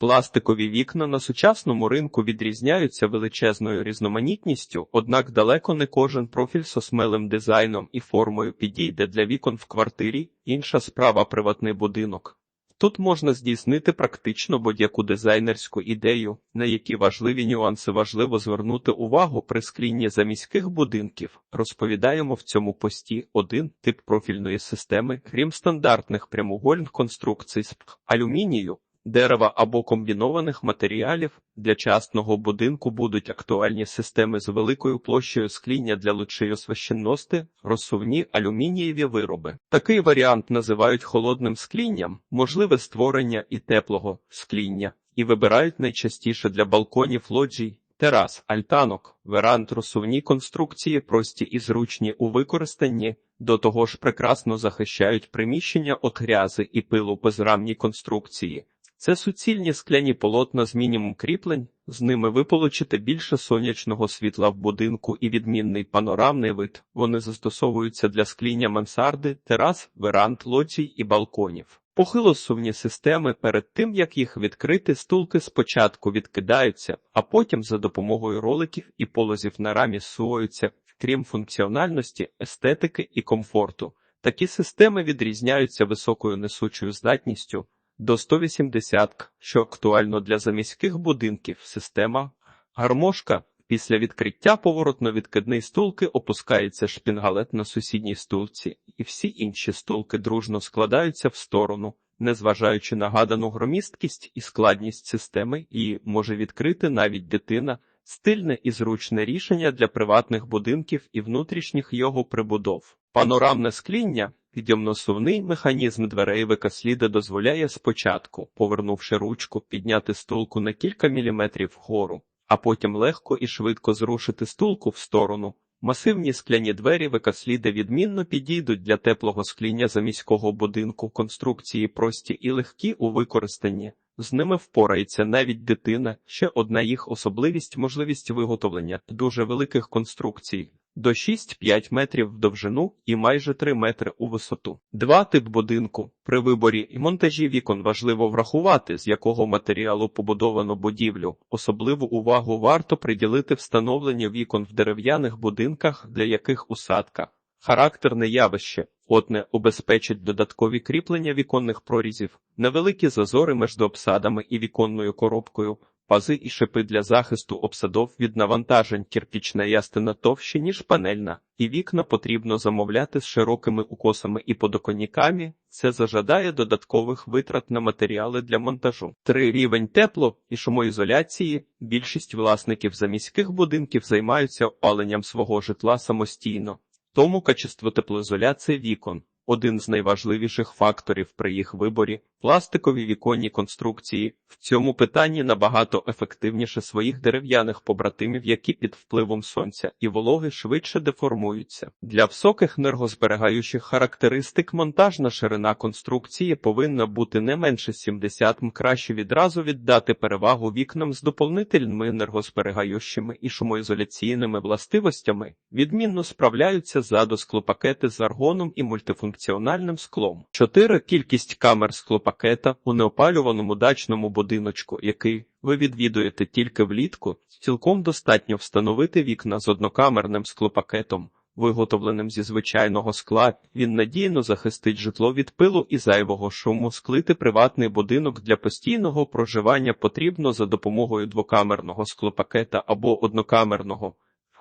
Пластикові вікна на сучасному ринку відрізняються величезною різноманітністю, однак далеко не кожен профіль з осмелим дизайном і формою підійде для вікон в квартирі, інша справа приватний будинок. Тут можна здійснити практично будь-яку дизайнерську ідею, на які важливі нюанси важливо звернути увагу при склінні заміських будинків. Розповідаємо в цьому пості один тип профільної системи, крім стандартних прямоугольних конструкцій з алюмінію, дерева або комбінованих матеріалів. Для частного будинку будуть актуальні системи з великою площею скління для лучшої освещенності, розсувні алюмінієві вироби. Такий варіант називають холодним склінням, можливе створення і теплого скління, і вибирають найчастіше для балконів лоджій. Терас, альтанок, веранд, розсувні конструкції прості і зручні у використанні, до того ж прекрасно захищають приміщення від грязи і пилу безрамні конструкції. Це суцільні скляні полотна з мінімум кріплень, з ними ви получите більше сонячного світла в будинку і відмінний панорамний вид. Вони застосовуються для скління мансарди, терас, веранд, лоджій і балконів. Похилосувні системи перед тим, як їх відкрити, стулки спочатку відкидаються, а потім за допомогою роликів і полозів на рамі зсуваються, крім функціональності, естетики і комфорту. Такі системи відрізняються високою несучою здатністю до 180 к, що актуально для заміських будинків. Система гармошка. Після відкриття поворотно-відкидний стулки опускається шпінгалет на сусідній стулці, і всі інші стулки дружно складаються в сторону, незважаючи на гадану громісткість і складність системи, її може відкрити навіть дитина, стильне і зручне рішення для приватних будинків і внутрішніх його прибудов. Панорамне скління Підйомносувний механізм дверей викасліда дозволяє спочатку, повернувши ручку, підняти стулку на кілька міліметрів вгору, а потім легко і швидко зрушити стулку в сторону. Масивні скляні двері викасліда відмінно підійдуть для теплого скління заміського будинку, конструкції прості і легкі у використанні. З ними впорається навіть дитина. Ще одна їх особливість можливість виготовлення дуже великих конструкцій до 6-5 метрів в довжину і майже 3 метри у висоту. Два тип будинку. При виборі і монтажі вікон важливо врахувати, з якого матеріалу побудовано будівлю. Особливу увагу варто приділити встановленню вікон в дерев'яних будинках, для яких усадка. Характерне явище одне убезпечить додаткові кріплення віконних прорізів, невеликі зазори між обсадами і віконною коробкою, пази і шипи для захисту обсадов від навантажень кирпічна ястина товщі, ніж панельна, і вікна потрібно замовляти з широкими укосами і подоконниками. Це зажадає додаткових витрат на матеріали для монтажу. Три рівень тепло і шумоізоляції. Більшість власників заміських будинків займаються опаленням свого житла самостійно, тому качество теплоізоляції вікон. Один з найважливіших факторів при їх виборі пластикові віконні конструкції в цьому питанні набагато ефективніше своїх дерев'яних побратимів, які під впливом сонця і вологи швидше деформуються. Для високих енергозберігаючих характеристик монтажна ширина конструкції повинна бути не менше 70 м. Краще відразу віддати перевагу вікнам з доповнительними енергозберігаючими і шумоізоляційними властивостями, відмінно справляються задосклопакети з аргоном і мультифункціональним склом. 4. кількість камер склопакетів пакета у неопалюваному дачному будиночку, який ви відвідуєте тільки влітку, цілком достатньо встановити вікна з однокамерним склопакетом, виготовленим зі звичайного скла. Він надійно захистить житло від пилу і зайвого шуму. Склити приватний будинок для постійного проживання потрібно за допомогою двокамерного склопакета або однокамерного.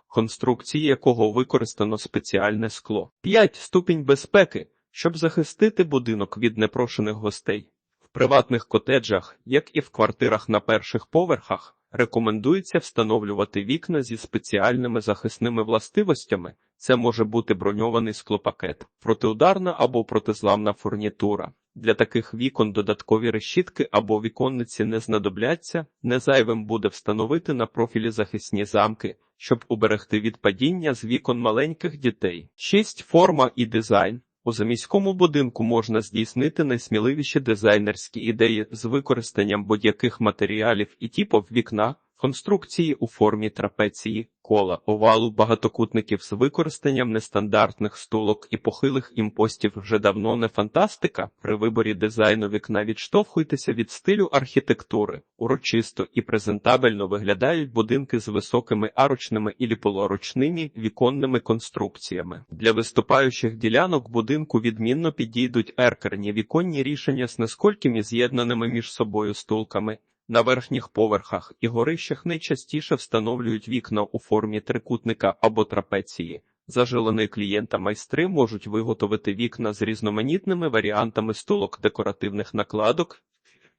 Конструкції якого використано спеціальне скло. 5. Ступінь безпеки щоб захистити будинок від непрошених гостей. В приватних котеджах, як і в квартирах на перших поверхах, рекомендується встановлювати вікна зі спеціальними захисними властивостями. Це може бути броньований склопакет, протиударна або протизламна фурнітура. Для таких вікон додаткові решітки або віконниці не знадобляться, незайвим буде встановити на профілі захисні замки, щоб уберегти від падіння з вікон маленьких дітей. 6. форма і дизайн. У заміському будинку можна здійснити найсміливіші дизайнерські ідеї з використанням будь-яких матеріалів і типів вікна. Конструкції у формі трапеції, кола, овалу, багатокутників з використанням нестандартних стулок і похилих імпостів вже давно не фантастика. При виборі дизайну вікна відштовхуйтеся від стилю архітектури. Урочисто і презентабельно виглядають будинки з високими арочними і полуарочними віконними конструкціями. Для виступаючих ділянок будинку відмінно підійдуть еркерні віконні рішення з несколькими з'єднаними між собою стулками. На верхніх поверхах і горищах найчастіше встановлюють вікна у формі трикутника або трапеції. Зажилені клієнта майстри можуть виготовити вікна з різноманітними варіантами стулок декоративних накладок,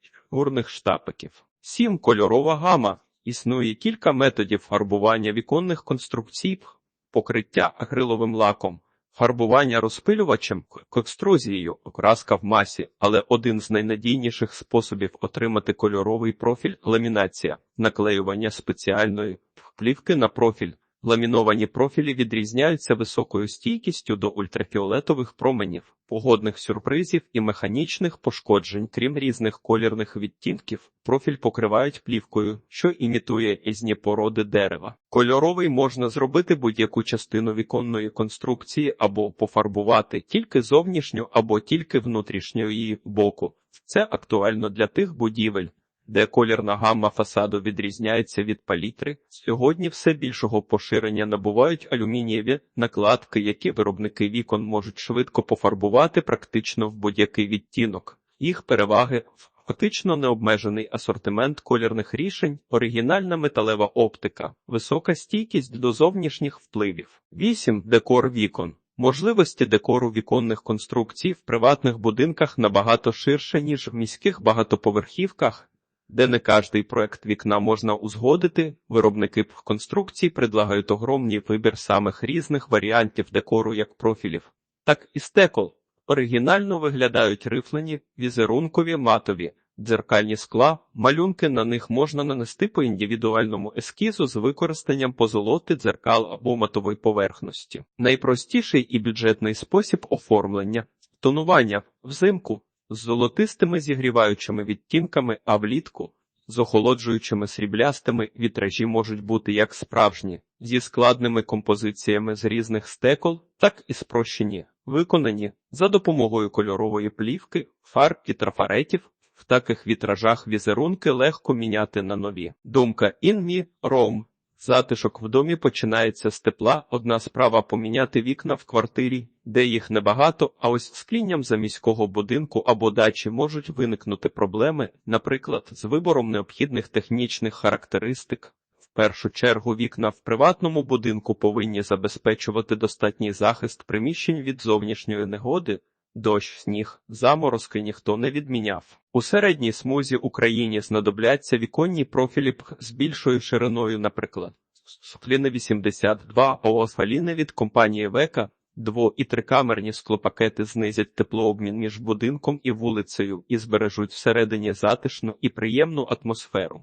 фігурних штапиків. Сім кольорова гама. Існує кілька методів фарбування віконних конструкцій, покриття акриловим лаком, фарбування розпилювачем, екструзією, окраска в масі, але один з найнадійніших способів отримати кольоровий профіль ламінація, наклеювання спеціальної плівки на профіль. Ламіновані профілі відрізняються високою стійкістю до ультрафіолетових променів, погодних сюрпризів і механічних пошкоджень, крім різних колірних відтінків. Профіль покривають плівкою, що імітує різні породи дерева. Кольоровий можна зробити будь-яку частину віконної конструкції або пофарбувати тільки зовнішню або тільки внутрішню її боку. Це актуально для тих будівель, де колірна гамма фасаду відрізняється від палітри, сьогодні все більшого поширення набувають алюмінієві накладки, які виробники вікон можуть швидко пофарбувати практично в будь-який відтінок. Їх переваги фактично необмежений асортимент колірних рішень, оригінальна металева оптика, висока стійкість до зовнішніх впливів. 8. Декор вікон. Можливості декору віконних конструкцій в приватних будинках набагато ширше, ніж в міських багатоповерхівках де не кожний проект вікна можна узгодити, виробники конструкцій предлагають огромний вибір самих різних варіантів декору як профілів, так і стекол. Оригінально виглядають рифлені, візерункові, матові, дзеркальні скла, малюнки на них можна нанести по індивідуальному ескізу з використанням позолоти дзеркал або матової поверхності. Найпростіший і бюджетний спосіб оформлення. Тонування. Взимку з золотистими зігріваючими відтінками, а влітку з охолоджуючими сріблястими вітражі можуть бути як справжні, зі складними композиціями з різних стекол, так і спрощені, виконані за допомогою кольорової плівки, фарб і трафаретів. В таких вітражах візерунки легко міняти на нові. Думка інмі ром. Затишок в домі починається з тепла. Одна справа поміняти вікна в квартирі, де їх небагато, а ось з клінням заміського будинку або дачі можуть виникнути проблеми, наприклад, з вибором необхідних технічних характеристик. В першу чергу вікна в приватному будинку повинні забезпечувати достатній захист приміщень від зовнішньої негоди. Дощ, сніг, заморозки ніхто не відміняв. У середній смузі Україні знадобляться віконні профілі з більшою шириною, наприклад, Софліни 82 оосфаліни від компанії Века, дво- і трикамерні склопакети знизять теплообмін між будинком і вулицею і збережуть всередині затишну і приємну атмосферу.